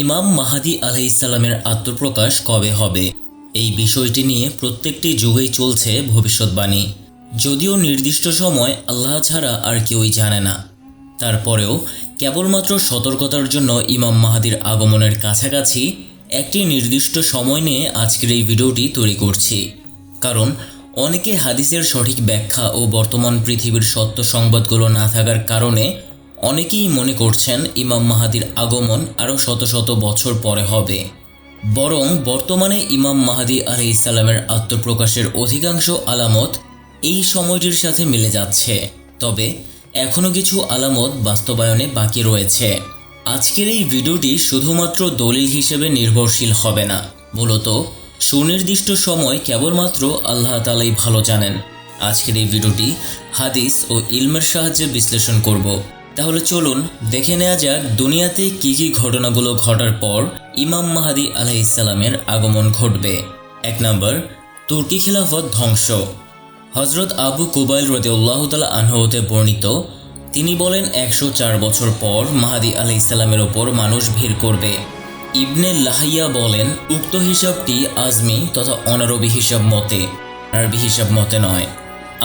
ইমাম মাহাদি আলাইসাল্লামের আত্মপ্রকাশ কবে হবে? এই বিষয়টি নিয়ে প্রত্যেকটি যুগেই চলছে ভবিষ্যৎবাণী। যদিও নির্দিষ্ট সময় আল্লাহ ছাড়া আর কেউই জানে না। তারপরেও কেবলমাত্র সতর্কতার জন্য ইমাম মাহাদির আগমনের কাছাকাছি একটি নির্দিষ্ট সময় নিয়ে আজকের এই ভিডিওটি তৈরি করছি। কারণ অনেকে হাদিসের সঠিক ব্যাখ্যা ও বর্তমান পৃথিবীর সত্য সংবাদগুলো না থাকার কারণে অনেকেই মনে করছেন ইমাম মাহাদির আগমন আরও শত শত বছর পরে হবে। বরং বর্তমানে ইমাম মাহাদি আলি ইসাল্লামের আত্মপ্রকাশের অধিকাংশ আলামত এই সময়টির সাথে মিলে যাচ্ছে। তবে এখনও কিছু আলামত বাস্তবায়নে বাকি রয়েছে। আজকের এই ভিডিওটি শুধুমাত্র দলিল হিসেবে নির্ভরশীল হবে না। মূলত সুনির্দিষ্ট সময় কেবলমাত্র আল্লাহ তালাই ভালো জানেন। আজকের এই ভিডিওটি হাদিস ও ইলমের সাহায্যে বিশ্লেষণ করব। তাহলে চলুন দেখে নেওয়া যাক দুনিয়াতে কি কি ঘটনাগুলো ঘটার পর ইমাম মাহাদি আলাইসাল্লামের আগমন ঘটবে। এক নম্বর, তুর্কি খিলাফত ধ্বংস। হজরত আবু কুবাইল রদিউল্লাহ তালা আনহতে বর্ণিত, তিনি বলেন একশো চার বছর পর মাহাদি আলি ইসলামের ওপর মানুষ ভিড় করবে। ইবনে লাহাইয়া বলেন, উক্ত হিসাবটি আজমি তথা অনারবি হিসাব মতে। আরবি হিসাব মতে নয়।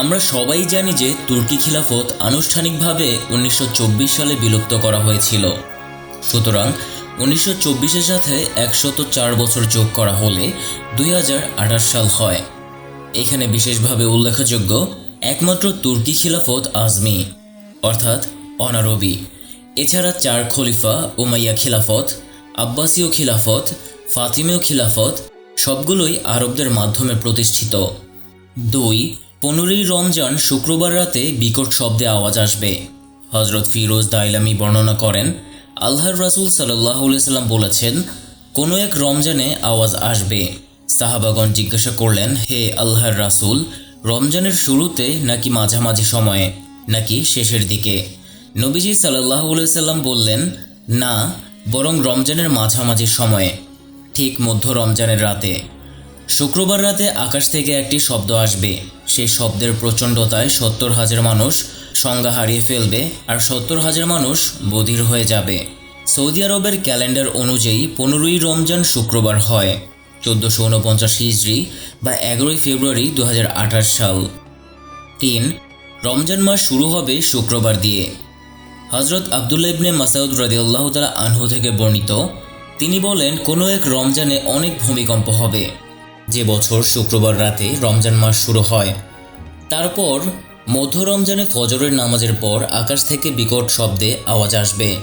আমরা সবাই জানি যে তুর্কি খিলাফত আনুষ্ঠানিকভাবে উনিশশো চব্বিশ সালে বিলুপ্ত করা হয়েছিল। সুতরাং উনিশশো চব্বিশের সাথে একশত চার বছর যোগ করা হলে দুই হাজার আঠারো সাল হয়। এখানে বিশেষভাবে উল্লেখযোগ্য একমাত্র তুর্কি খিলাফত আজমি, অর্থাৎ অনারবি। এছাড়া চার খলিফা উমাইয়া খিলাফত, আব্বাসীয় খিলাফত, ফাতিমীয় খিলাফত সবগুলোই আরবদের মাধ্যমে প্রতিষ্ঠিত। দুই পনেরোই রমজান শুক্রবার রাতে বিকট শব্দে আওয়াজ আসবে। হজরত ফিরোজ দাইলামি বর্ণনা করেন, আল্লাহর রাসুল সাল্লাহ সাল্লাম বলেছেন, কোনো এক রমজানে আওয়াজ আসবে। সাহাবাগণ জিজ্ঞাসা করলেন, হে আল্লাহর রাসুল, রমজানের শুরুতে নাকি মাঝামাঝি সময়ে, নাকি শেষের দিকে? নবীজি সাল্লাহ সাল্লাম বললেন, না, বরং রমজানের মাঝামাঝি সময়ে, ঠিক মধ্য রমজানের রাতে। শুক্রবার রাতে আকাশ থেকে একটি শব্দ আসবে। সেই শব্দের প্রচণ্ডতায় সত্তর হাজার মানুষ সংজ্ঞা হারিয়ে ফেলবে আর সত্তর হাজার মানুষ বধির হয়ে যাবে। সৌদি আরবের ক্যালেন্ডার অনুযায়ী পনেরোই রমজান শুক্রবার হয়, চোদ্দোশো উনপঞ্চাশ হিজড়ি বা এগারোই ফেব্রুয়ারি দু হাজার আঠাশ সাল। তিন, রমজান মাস শুরু হবে শুক্রবার দিয়ে। হজরত আবদুল্লা ইবনে মাসাউদ রাদিউল্লাহ তালা আনহু থেকে বর্ণিত, তিনি বলেন, কোনো এক রমজানে অনেক ভূমিকম্প হবে। যে বছর শুক্রবার রাতে রমজান মাস শুরু হয়। তারপর মধ্য রমজানে ফজরের নামাজের পর আকাশ থেকে বিকট শব্দে আওয়াজ আসবে।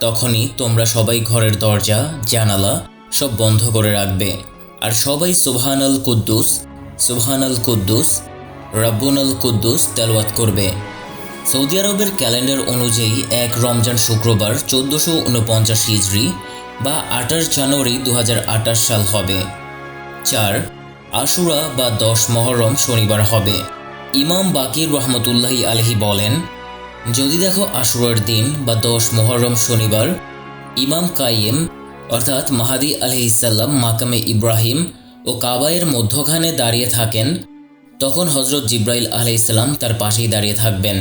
তখনই তোমরা সবাই ঘরের দরজা, জানালা সব বন্ধ করে রাখবে। আর সবাই সুবহান আল কুদ্দুস সুবহান আল কুদ্দুস রাব্বুন আল কুদ্দুস তেলওয়াত করবে। সৌদি আরবের ক্যালেন্ডার অনুযায়ী এক রমজান শুক্রবার চোদ্দোশো উনপঞ্চাশ হিজড়ি বা আঠাশ জানুয়ারি দু হাজার আঠাশ সাল হবে। চার আশুরা বা দশ মহরম শনিবার হবে। ইমাম বাকির রহমতুল্লাহি আলহি বলেন, যদি দেখো আশুরার দিন বা দশ মহরম শনিবার, ইমাম কাইম অর্থাৎ মাহাদি আলহিসাল্লাম মাকামে ইব্রাহিম ও কাবায়ের মধ্যখানে দাঁড়িয়ে থাকেন, তখন হজরত জিব্রাইল আলহিসাল্লাম তার পাশেই দাঁড়িয়ে থাকবেন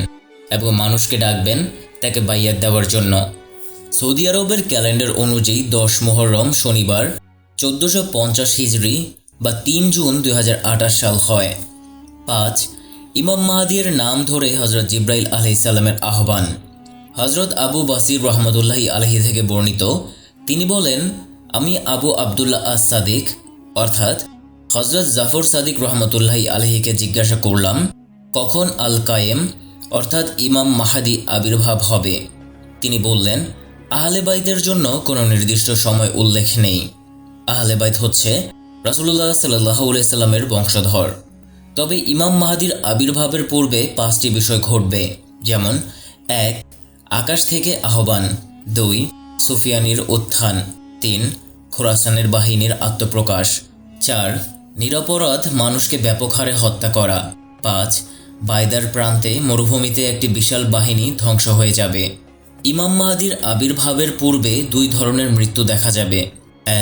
এবং মানুষকে ডাকবেন তাকে বাইয়াত দেওয়ার জন্য। সৌদি আরবের ক্যালেন্ডার অনুযায়ী দশ মোহরম শনিবার চোদ্দোশো পঞ্চাশ হিজড়ি বা তিন জুন দু হাজার আঠাশ সাল হয়। পাঁচ, ইমাম মাহাদির নাম ধরে হজরত জিব্রাইল আলহিসাল্লামের আহ্বান। হজরত আবু বাসির রহমতুল্লাহি আলহি থেকে বর্ণিত, তিনি বলেন, আমি আবু আবদুল্লাহ আস সাদিক অর্থাৎ হজরত জাফর সাদিক রহমতুল্লাহি আলহিকে জিজ্ঞাসা করলাম, কখন আল কায়েম অর্থাৎ ইমাম মাহাদি আবির্ভাব হবে? তিনি বললেন, আহলে বাইতের জন্য কোনো নির্দিষ্ট সময় উল্লেখ নেই। আহলে বাইত হচ্ছে রাসুল্লাহ সাল্লাহ সাল্লামের বংশধর। তবে ইমাম মাহাদির আবির্ভাবের পূর্বে পাঁচটি বিষয় ঘটবে, যেমন, এক, আকাশ থেকে আহ্বান, দুই, সুফিয়ানির উত্থান, তিন, খোরাসানের বাহিনীর আত্মপ্রকাশ, চার, নিরপরাধ মানুষকে ব্যাপক হারে হত্যা করা, পাঁচ বায়দার প্রান্তে মরুভূমিতে একটি বিশাল বাহিনী ধ্বংস হয়ে যাবে। ইমাম মাহাদির আবির্ভাবের পূর্বে দুই ধরনের মৃত্যু দেখা যাবে,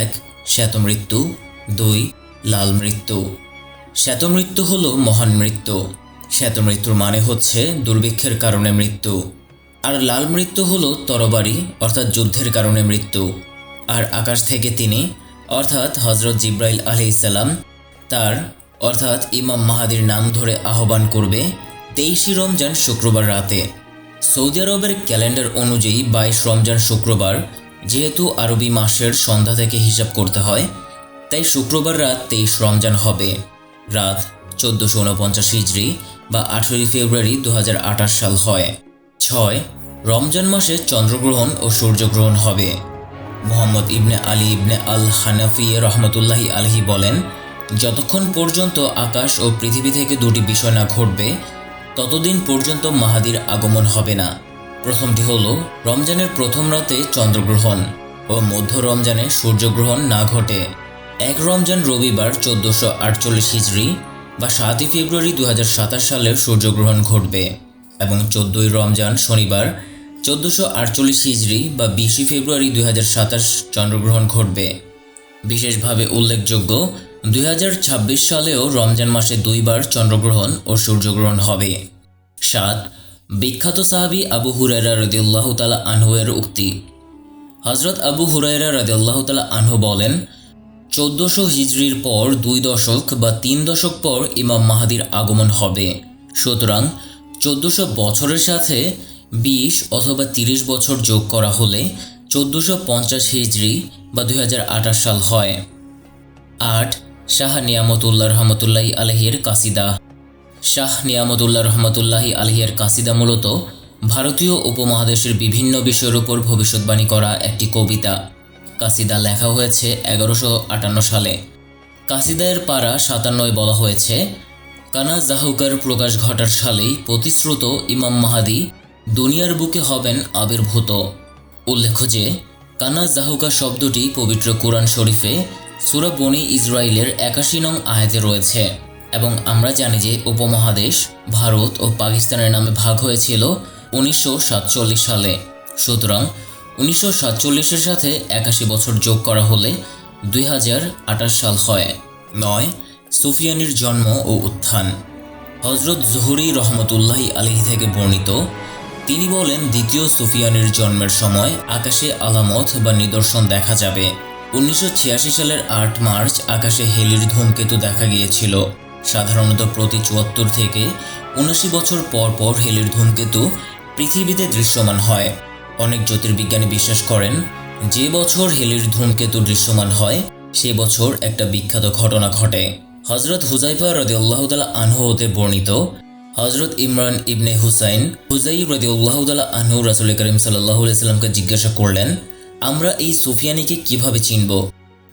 এক শ্বেতমৃত্যু দুই, লাল মৃত্যু। শ্বেতমৃত্যু হল মহান মৃত্যু। শ্বেতমৃত্যুর মানে হচ্ছে দুর্ভিক্ষের কারণে মৃত্যু। আর লাল মৃত্যু হল তরবারি, অর্থাৎ যুদ্ধের কারণে মৃত্যু। আর আকাশ থেকে তিনি, অর্থাৎ হজরত জিব্রাইল আলহিসাল্লাম তার, অর্থাৎ ইমাম মাহাদির নাম ধরে আহ্বান করবে তেইশে রমজান শুক্রবার রাতে। সৌদি আরবের ক্যালেন্ডার অনুযায়ী বাইশ রমজান শুক্রবার যেহেতু আরবি মাসের সন্ধ্যা থেকে হিসাব করতে হয়, তাই শুক্রবার রাত তেইশ রমজান হবে। রাত চোদ্দোশো উনপঞ্চাশ হিজড়ি বা আঠেরোই ফেব্রুয়ারি দু হাজার আঠাশ সাল হয়। ছয়, রমজান মাসে চন্দ্রগ্রহণ ও সূর্যগ্রহণ হবে। মোহাম্মদ ইবনে আলী ইবনে আল হানাফি রহমতুল্লাহি আলহি বলেন, যতক্ষণ পর্যন্ত আকাশ ও পৃথিবী থেকে দুটি বিষয় না ঘটবে, ততদিন পর্যন্ত মাহাদির আগমন হবে না। প্রথমটি হল, রমজানের প্রথম রাতে চন্দ্রগ্রহণ ও মধ্য রমজানে সূর্যগ্রহণ না ঘটে। এক রমজান রবিবার চোদ্দশো আটচল্লিশ হিজড়ি বা সাতই ফেব্রুয়ারি দু সালের সূর্যগ্রহণ ঘটবে এবং চোদ্দই রমজান শনিবার চোদ্দশো আটচল্লিশ হিজড়ি বা বিশে ফেব্রুয়ারি দুই হাজার সাতাশ চন্দ্রগ্রহণ ঘটবে। বিশেষভাবে উল্লেখযোগ্য দুই হাজার ছাব্বিশ সালেও রমজান মাসে দুইবার চন্দ্রগ্রহণ ও সূর্যগ্রহণ হবে। সাত বিখ্যাত সাহাবি আবু হুরাইরা রদিউল্লাহ তালা আনহুয়ের উক্তি। হজরত আবু হুরাইরা রদিউল্লাহ তালা আনহু বলেন, চোদ্দশো হিজড়ির পর দুই দশক বা তিন দশক পর ইমাম মাহাদির আগমন হবে। সুতরাং চোদ্দশো বছরের সাথে বিশ অথবা তিরিশ বছর যোগ করা হলে চোদ্দশো পঞ্চাশ হিজড়ি বা দু হাজার আঠাশ সাল হয়। আট শাহ নিয়ামতুল্লাহ রহমতুল্লাহি আলহির কাসিদা। শাহ নিয়ামতুল্লাহ রহমতুল্লাহি আলহিয়ার কাসিদা মূলত ভারতীয় উপমহাদেশের বিভিন্ন বিষয়ের উপর ভবিষ্যৎবাণী করা একটি কবিতা। কাসিদা লেখা হয়েছে এগারোশো আটান্ন সালে। কাসিদায়ের পাড়া সাতান্নয় বলা হয়েছে, কানা জাহুকার প্রকাশ ঘটার সালেই প্রতিশ্রুত ইমাম মাহাদি দুনিয়ার বুকে হবেন আবির্ভূত। উল্লেখ্য যে, কানা জাহুকা শব্দটি পবিত্র কোরআন শরীফে সুরা বনি ইসরায়েলের একাশি নং আয়াতে রয়েছে। এবং আমরা জানি যে উপমহাদেশ ভারত ও পাকিস্তানের নামে ভাগ হয়েছিল উনিশশো সাতচল্লিশ সালে। সুতরাং উনিশশো সাতচল্লিশের সাথে একাশি বছর যোগ করা হলে দুই হাজার আঠাশ সাল হয়। নয়, সুফিয়ানির জন্ম ও উত্থান। হজরত জহুরি রহমতুল্লাহি আলিহি থেকে বর্ণিত, তিনি বলেন দ্বিতীয় সুফিয়ানির জন্মের সময় আকাশে আলামত বা নিদর্শন দেখা যাবে। উনিশশো ছিয়াশি সালের আট মার্চ আকাশে হেলির ধূমকেতু দেখা গিয়েছিল। সাধারণত প্রতি চুয়াত্তর থেকে উনাশি বছর পর পর হেলির ধূমকেতু পৃথিবীতে দৃশ্যমান হয়। অনেক জ্যোতির্বিজ্ঞানী বিশ্বাস করেন, যে বছর হেলির ধূমকেতু দৃশ্যমান হয়, সে বছর একটা বিখ্যাত ঘটনা ঘটে। হজরত হুজাইফা রদিউল্লাহ তালা আনহু হতে বর্ণিত হজরত ইমরান ইবনে হুসাইন হুজাই রদিউল্লাহ তালা আনহু রাসুল করিম সাল্লাহ সাল্লামকে জিজ্ঞাসা করলেন, আমরা এই সুফিয়ানিকে কীভাবে চিনব?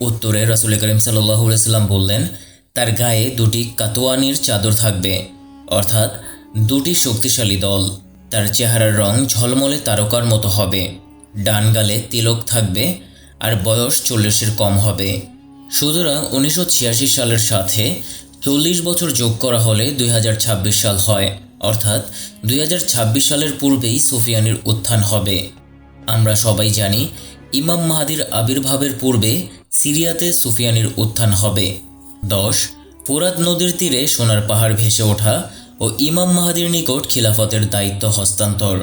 উত্তরে রাসুল করিম সাল্লাহ সাল্লাম বললেন তার গায়ে দুটি কাতোয়ানির চাদর থাকবে, অর্থাৎ দুটি শক্তিশালী দল। তার চেহারার রং ঝলমলে তারকার মতো হবে। ডান গালে তিলক থাকবে আর বয়স চল্লিশের কম হবে। সুতরাং উনিশশো ছিয়াশি সালের সাথে চল্লিশ বছর যোগ করা হলে দুই হাজার ছাব্বিশ সাল হয়, অর্থাৎ দুই হাজার ছাব্বিশ সালের পূর্বেই সুফিয়ানির উত্থান হবে। আমরা সবাই জানি, ইমাম মাহাদির আবির্ভাবের পূর্বে সিরিয়াতে সুফিয়ানির উত্থান হবে। দশ ফোরাত নদীর তীরে সোনার পাহাড় ভেসে ওঠা ও ইমাম মাহাদির নিকট খিলাফতের দায়িত্ব হস্তান্তর।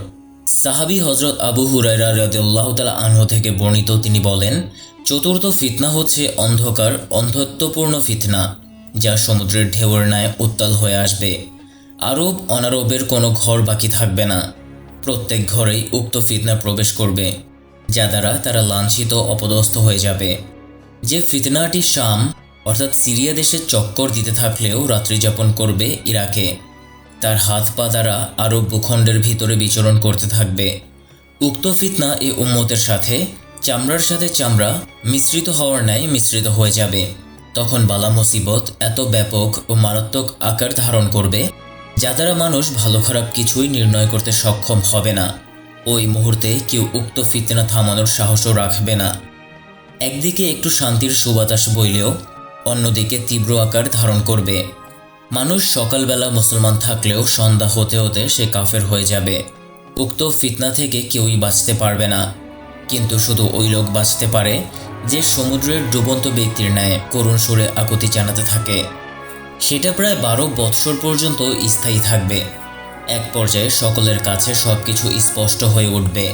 সাহাবি হজরত আবু হুরাইরা রদুল্লাহ তালা আনহু থেকে বর্ণিত তিনি বলেন, চতুর্থ ফিতনা হচ্ছে অন্ধকার, অন্ধত্বপূর্ণ ফিতনা, যা সমুদ্রের ঢেউয়ের ন্যায় উত্তাল হয়ে আসবে। আরব অনারবের কোনো ঘর বাকি থাকবে না। প্রত্যেক ঘরেই উক্ত ফিতনা প্রবেশ করবে, যা দ্বারা তারা লাঞ্ছিত অপদস্থ হয়ে যাবে। যে ফিতনাটি শাম অর্থাৎ সিরিয়া দেশে চক্কর দিতে থাকলেও রাত্রি যাপন করবে ইরাকে। তার হাত পা দ্বারা আরব ভূখণ্ডের ভিতরে বিচরণ করতে থাকবে। উক্ত ফিতনা এ উম্মতের সাথে, চামড়ার সাথে চামড়া মিশ্রিত হওয়ার ন্যায় মিশ্রিত হয়ে যাবে। তখন বালা মুসিবত এত ব্যাপক ও মারাত্মক আকার ধারণ করবে, যা দ্বারা মানুষ ভালো খারাপ কিছুই নির্ণয় করতে সক্ষম হবে না। ওই মুহূর্তে কেউ উক্ত ফিতনা থামানোর সাহসও রাখবে না। একদিকে একটু শান্তির সুবাতাস বইলেও অন্যদিকে তীব্র আকার ধারণ করবে। মানুষ সকালবেলা মুসলমান থাকলেও সন্ধ্যা হতে হতে সে কাফের হয়ে যাবে। উক্ত ফিতনা থেকে কেউই বাঁচতে পারবে না। কিন্তু শুধু ওই লোক বাঁচতে পারে যে সমুদ্রের ডুবন্ত ব্যক্তির ন্যায় করুণ সুরে আকুতি জানাতে থাকে। সেটা প্রায় বারো বৎসর পর্যন্ত স্থায়ী থাকবে। এক পর্যায়ে সকলের কাছে সব কিছু স্পষ্ট হয়ে উঠবে।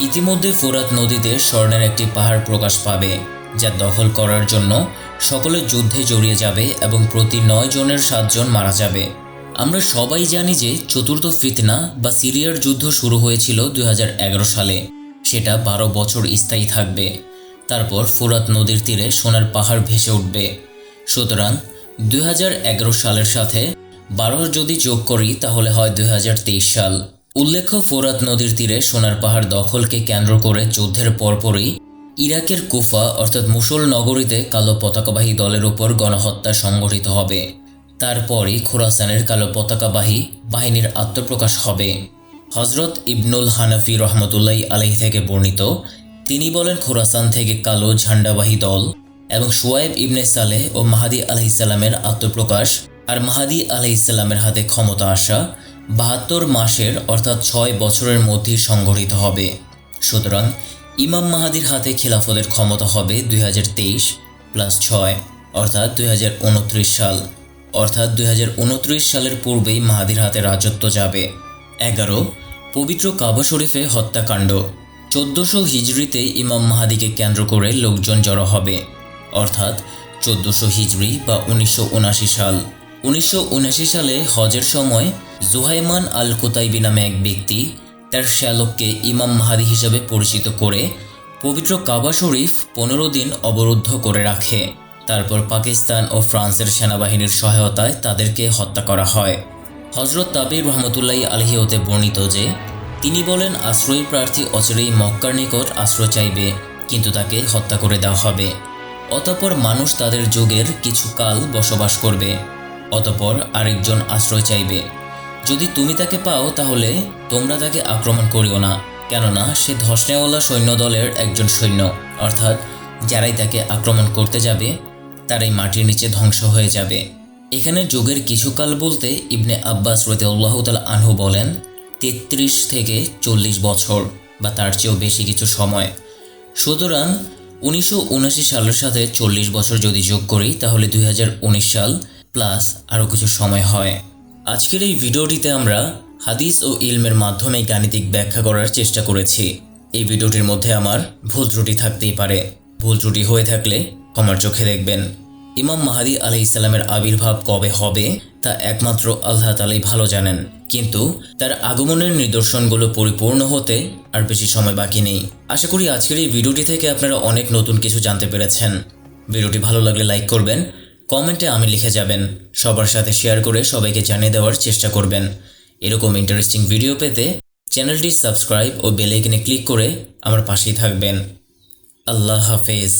ইতিমধ্যে ফোরাত নদীতে স্বর্ণের একটি পাহাড় প্রকাশ পাবে, যা দখল করার জন্য সকলে যুদ্ধে জড়িয়ে যাবে এবং প্রতি নয় জনের সাতজন মারা যাবে। আমরা সবাই জানি যে চতুর্থ ফিতনা বা সিরিয়ার যুদ্ধ শুরু হয়েছিল দুই হাজার এগারো সালে। সেটা বারো বছর স্থায়ী থাকবে। তারপর ফোরাত নদীর তীরে সোনার পাহাড় ভেসে উঠবে। সুতরাং দুই হাজার এগারো সালের সাথে বারো যদি যোগ করি, তাহলে হয় দুই হাজার তেইশ সাল। উল্লেখ্য ফোরাত নদীর তীরে সোনার পাহাড় দখলকে কেন্দ্র করে যুদ্ধের পরপরই ইরাকের কুফা, অর্থাৎ মুসল নগরীতে কালো পতাকাবাহী দলের উপর গণহত্যা সংঘটিত হবে। তারপরই খোরাসানের কালো পতাকাবাহী বাহিনীর আত্মপ্রকাশ হবে। হজরত ইবনুল হানাফি রহমতুল্লাহ আলহি থেকে বর্ণিত, তিনি বলেন খোরাসান থেকে কালো ঝান্ডাবাহী দল এবং সুয়াইব ইবনে সালেহ ও মাহাদি আলহিসাল্লামের আত্মপ্রকাশ আর মাহাদি আলহিসাল্লামের হাতে ক্ষমতা আসা বাহাত্তর মাসের, অর্থাৎ ছয় বছরের মধ্যেই সংঘটিত হবে। সুতরাং ইমাম মাহাদির হাতে খিলাফতের ক্ষমতা হবে দুই হাজার তেইশ প্লাস ছয়, অর্থাৎ দুই হাজার উনত্রিশ সাল। অর্থাৎ দুই হাজার উনত্রিশ সালের পূর্বেই মাহাদির হাতে রাজত্ব যাবে। এগারো, পবিত্র কাবা শরীফে হত্যাকাণ্ড। চোদ্দোশো হিজড়িতে ইমাম মাহাদিকে কেন্দ্র করে লোকজন জড়ো হবে। অর্থাৎ চোদ্দোশো হিজড়ি বা উনিশশো সাল। উনিশশো সালে হজের সময় জুহাইমান আল কোতাইবি নামে এক ব্যক্তি তার শ্যালককে ইমাম মাহাদি হিসাবে পরিচিত করে পবিত্র কাবা শরীফ পনেরো দিন অবরুদ্ধ করে রাখে। তারপর পাকিস্তান ও ফ্রান্সের সেনাবাহিনীর সহায়তায় তাদেরকে হত্যা করা হয়। হজরত তাবির রহমতুল্লাহ আলহি হতে বর্ণিত যে, তিনি বলেন, আশ্রয় প্রার্থী অচিরেই মক্কার নিকট আশ্রয় চাইবে, কিন্তু তাকে হত্যা করে দেওয়া হবে। অতপর মানুষ তাদের যুগের কিছু কাল বসবাস করবে, অতপর আরেকজন আশ্রয় চাইবে। যদি তুমি তাকে পাও, তাহলে তোমরা তাকে আক্রমণ করিও না, কেননা সে ধসনেওয়ালা সৈন্যদলের একজন সৈন্য। অর্থাৎ যারাই তাকে আক্রমণ করতে যাবে, তারাই মাটির নিচে ধ্বংস হয়ে যাবে। এখানে যুগের কিছুকাল বলতে ইবনে আব্বাস রতেউল্লাহ তাল আনহু বলেন, তেত্রিশ থেকে চল্লিশ বছর, বা তার চেয়েও বেশি কিছু সময়। সুতরাং উনিশশো সালের সাথে চল্লিশ বছর যদি যোগ করি, তাহলে দুই হাজার উনিশ সাল প্লাস আরও কিছু সময় হয়। আজকের এই ভিডিওটিতে আমরা হাদিস ও ইলমের মাধ্যমে গাণিতিক ব্যাখ্যা করার চেষ্টা করেছি। এই ভিডিওটির মধ্যে আমার ভুল ত্রুটি থাকতেই পারে। ভুল ত্রুটি হয়ে থাকলে ক্ষমার চোখে দেখবেন। ইমাম মাহাদি আলি ইসলামের আবির্ভাব কবে হবে, তা একমাত্র আল্লাহ তালাই ভালো জানেন। কিন্তু তার আগমনের নিদর্শনগুলো পরিপূর্ণ হতে আর বেশি সময় বাকি নেই। আশা করি আজকের এই ভিডিওটি থেকে আপনারা অনেক নতুন কিছু জানতে পেরেছেন। ভিডিওটি ভালো লাগলে লাইক করবেন কমেন্টে আমি লিখে যাবেন। সবার সাথে শেয়ার করে সবাইকে জানিয়ে দেওয়ার চেষ্টা করবেন। এরকম ইন্টারেস্টিং ভিডিও পেতে চ্যানেলটি সাবস্ক্রাইব ও বেলাইকনে ক্লিক করে আমার পাশেই থাকবেন। আল্লাহ হাফেজ।